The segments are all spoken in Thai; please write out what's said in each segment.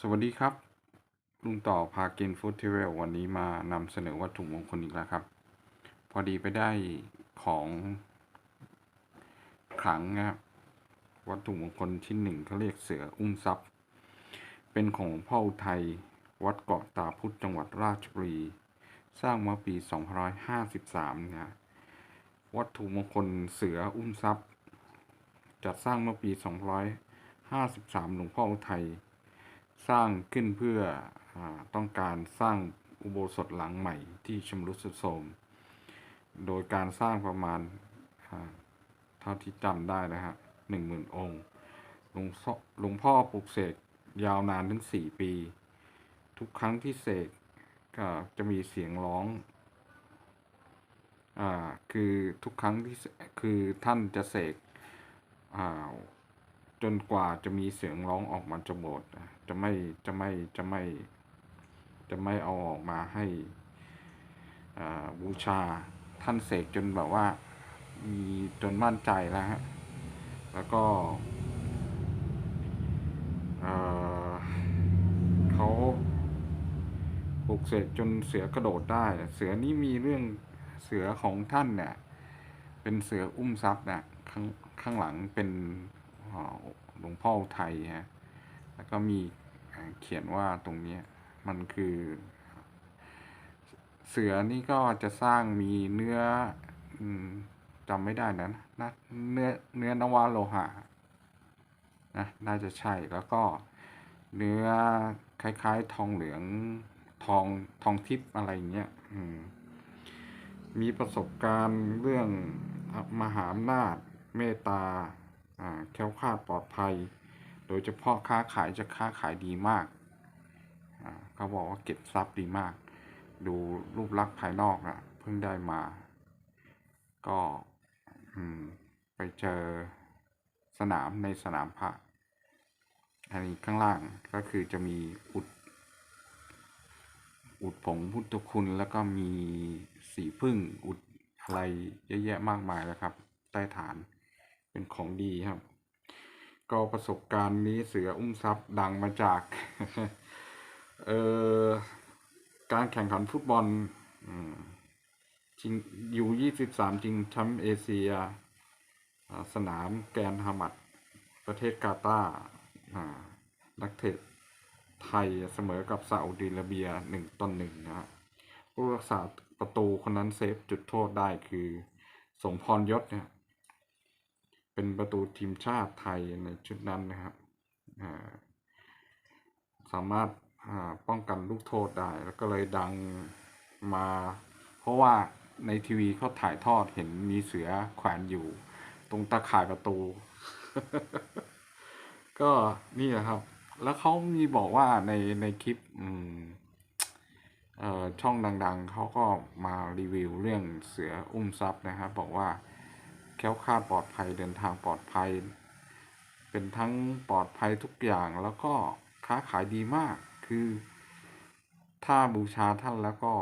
สวัสดีครับ ลุงต่อพากินฟู้ดเทเวลวันนี้มานำเสนอวัตถุมงคลอีกแล้วครับ พอดีไปได้ของขลังนะครับ วัตถุมงคลชิ้นหนึ่งเขาเรียกเสืออุ้มทรัพย์ เป็นของพ่ออุทัยวัดเกาะตาพุทธจังหวัดราชบุรี สร้างมื่อปี 2553 นะวัตถุมงคลเสืออุ้มทรัพย์ จัดสร้างเมื่อปี 253 หลวงพ่ออุทัย สร้างขึ้นเพื่ออต้องการสร้างอุโบสถหลังใหม่ที่ชำรุดทรุดโทรมโดยการสร้างประมาณเท่าที่จำได้นะฮะหนึ่งหมื่นองค์หลวงหลวงพ่อปลูกเสกยาวนานถึงสี่ปี ทุกครั้งที่เสกก็จะมีเสียงร้องอ่าคือทุกครั้งที่คือท่านจะเสกอ่า จนกว่าจะมีเสียงร้องออกมาจากโบจะไม่จะไม่จะไม่จะไม่เอาออกมาให้บูชาท่านเสกจนแบบว่ามีจนมั่นใจแล้วฮะแล้วก็เขาปลุกเสกจนเสือกระโดดได้ เสือนี้มีเรื่องเสือของท่านเนี่ยเป็นเสืออุ้มทรัพย์นะข้างข้างหลังเป็น หลวงพ่ออุทัยฮะแล้วก็มีเขียนว่าตรงนี้มันคือ เสือนี่ก็จะสร้างมีเนื้อจำไม่ได้นะนะเนื้อเนื้อนวาโลหะนะน่าจะใช่แล้วก็เนื้อคล้ายๆ ทองเหลืองทองทองทิพย์อะไรอย่างเงี้ยมมีประสบการณ์เรื่องมหาอำนาจเมตตา แคล้วคลาดปลอดภัย โดยเฉพาะค้าขายจะค้าขายดีมากอ่าเขาบอกว่าเก็บทรัพย์ดีมาก ดูรูปลักษณ์ภายนอกนะเพิ่งได้มา ก็อืมไปเจอสนามในสนามพระ อันนี้ข้างล่างก็คือจะมีอุด อุดผงพุทธคุณแล้วก็มีสีพึ่งอุดอะไรเยอะแยะมากมายแล้วครับ ใต้ฐาน เป็นของดีครับ ก็ประสบการณ์นี้เสืออุ้มทรัพย์ดังมาจาก เอ่อการแข่งขันฟุตบอลชิงยูยี่สิบสามจริงแชมป์เอเชีย สนามแกนฮามัด ประเทศกาตาร์นักเตะไทยเสมอกับซาอุดิอาระเบียหนึ่งต่อหนึ่งนะฮะผู้รักษาประตูคนนั้นเซฟจุดโทษได้คือสมพรยศเนี่ย เป็นประตูทีมชาติไทยในชุดนั้นนะครับสามารถป้องกันลูกโทษได้ แล้วก็เลยดังมา เพราะว่าในทีวีเขาถ่ายทอดเห็นมีเสือแขวนอยู่ ตรงตาข่ายประตู ก็นี่แหละครับ แล้วเขามีบอกว่าในในคลิปอืมช่องดัง ๆ เขาก็มารีวิวเรื่องเสืออุ้มทรัพย์นะครับ บอกว่า แค้วคลาดปลอดภัยเดินทางปลอดภัย เป็นทั้งปลอดภัยทุกอย่างแล้วก็ค้าขายดีมาก คือ ถ้าบูชาท่านแล้วก็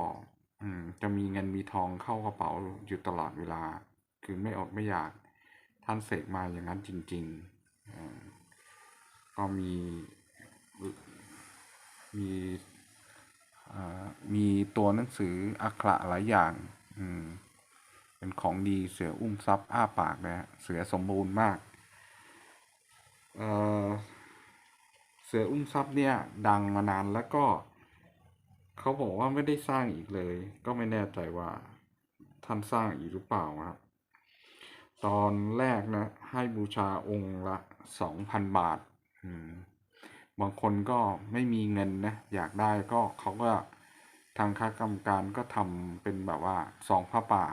จะมีเงินมีทองเข้ากระเป๋าอยู่ตลอดเวลา คือไม่อดไม่อยากท่านเสกมาอย่างนั้นจริงๆ ก็มีมีมีตัวหนังสืออักขระหลายอย่าง อืม เป็นของดีเสืออุ้มทรัพย์อ้าปากนะฮะเสือสมบูรณ์มากเอ่อเสืออุ้มทรัพย์เนี่ยดังมานานแล้วก็เขาบอกว่าไม่ได้สร้างอีกเลย ก็ไม่แน่ใจว่าท่านสร้างอีกหรือเปล่าครับ ตอนแรกนะ ให้บูชาองค์ละสองพันบาทบางคนก็ไม่มีเงินนะ อยากได้ก็เขาก็ทางคณะกรรมการก็ทำเป็นแบบว่าซองผ้าป่า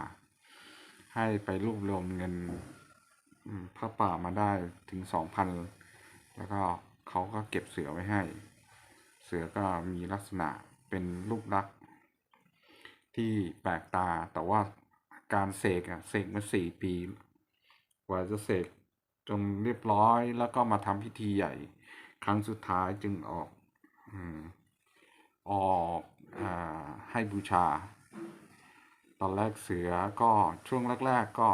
ให้ไปรวบรวมเงินอืมผ้าป่ามาได้ถึงสองพันแล้วก็เขาก็เก็บเสือไว้ให้ เสือก็มีลักษณะเป็นรูปลักษณ์ที่แปลกตาแต่ว่าการเสกอะเสกมาสี่ปี กว่าจะเสกจนเรียบร้อยแล้วก็มาทำพิธีใหญ่ ครั้งสุดท้ายจึงออกออกอให้บูชา ตอนแรกเสือก็ช่วงแรก ๆก็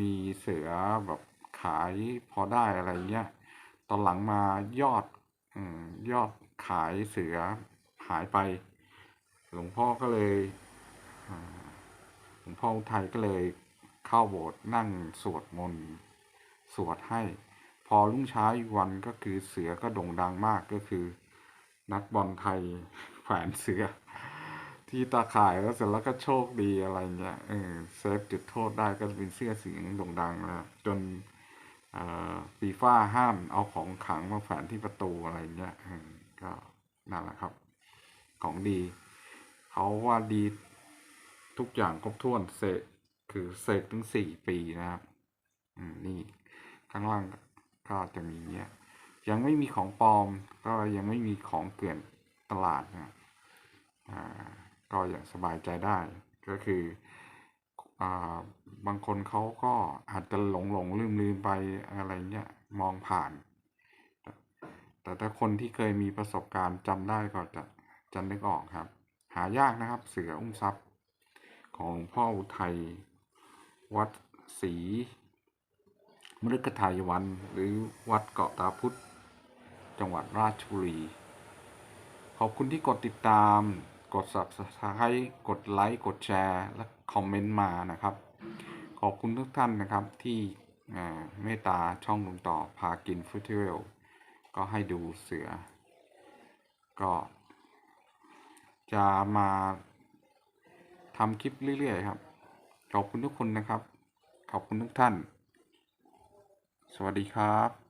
มีเสือแบบขายพอได้อะไรเงี้ย ตอนหลังมายอดอยอดขายเสือหายไป หลวงพ่อก็เลยหลวงพ่ออุทัยก็เลยเข้าโบสถ์นั่งสวดมนต์สวดให้ พอรุ่งเช้าอีกวันก็คือเสือก็โด่งดังมากก็คือ นักบอลไทยแขวนเสือ ที่ตาข่ายแล้วเสร็จแล้วก็โชคดีอะไรเงี้ยเออเซฟจุดโทษได้ก็เป็นเสื้อสีโด่งดังแล้วจนเอ่อฟีฟ่าห้ามเอาของขังมาแขวนที่ประตูอะไรเงี้ยก็นั่นแหละครับ ของดี เขาว่าดีทุกอย่างครบถ้วนเสกคือเสกถึงสี่ปีนะครับ อืมนี่ข้างล่างก็จะมีเนี้ย ยังไม่มีของปลอม ก็ยังไม่มีของเกลื่อนตลาดนะอ่า ก็อย่างสบายใจได้ ก็คืออบางคนเขาก็อาจจะหลงหลงลืมลืมไปอะไรเงี้ยมองผ่านแต่แต่ถ้าคนที่เคยมีประสบการณ์จำได้ก็จะจะนึกออกครับ หายากนะครับเสืออุ้มทรัพย์ ของพ่ออุทัยวัดศรีมฤคทายวัน หรือวัดเกาะตาพุธจังหวัดราชบุรี ขอบคุณที่กดติดตาม กด subscribe กดไลค์กดแชร์และคอมเมนต์มานะครับ ขอบคุณทุกท่านนะครับที่เมตตาช่องลุงต่อพากินฟู้ดเทลก็ให้ดูเสือ ก็จะมาทำคลิปเรื่อยๆครับ ขอบคุณทุกคนนะครับ ขอบคุณทุกท่าน สวัสดีครับ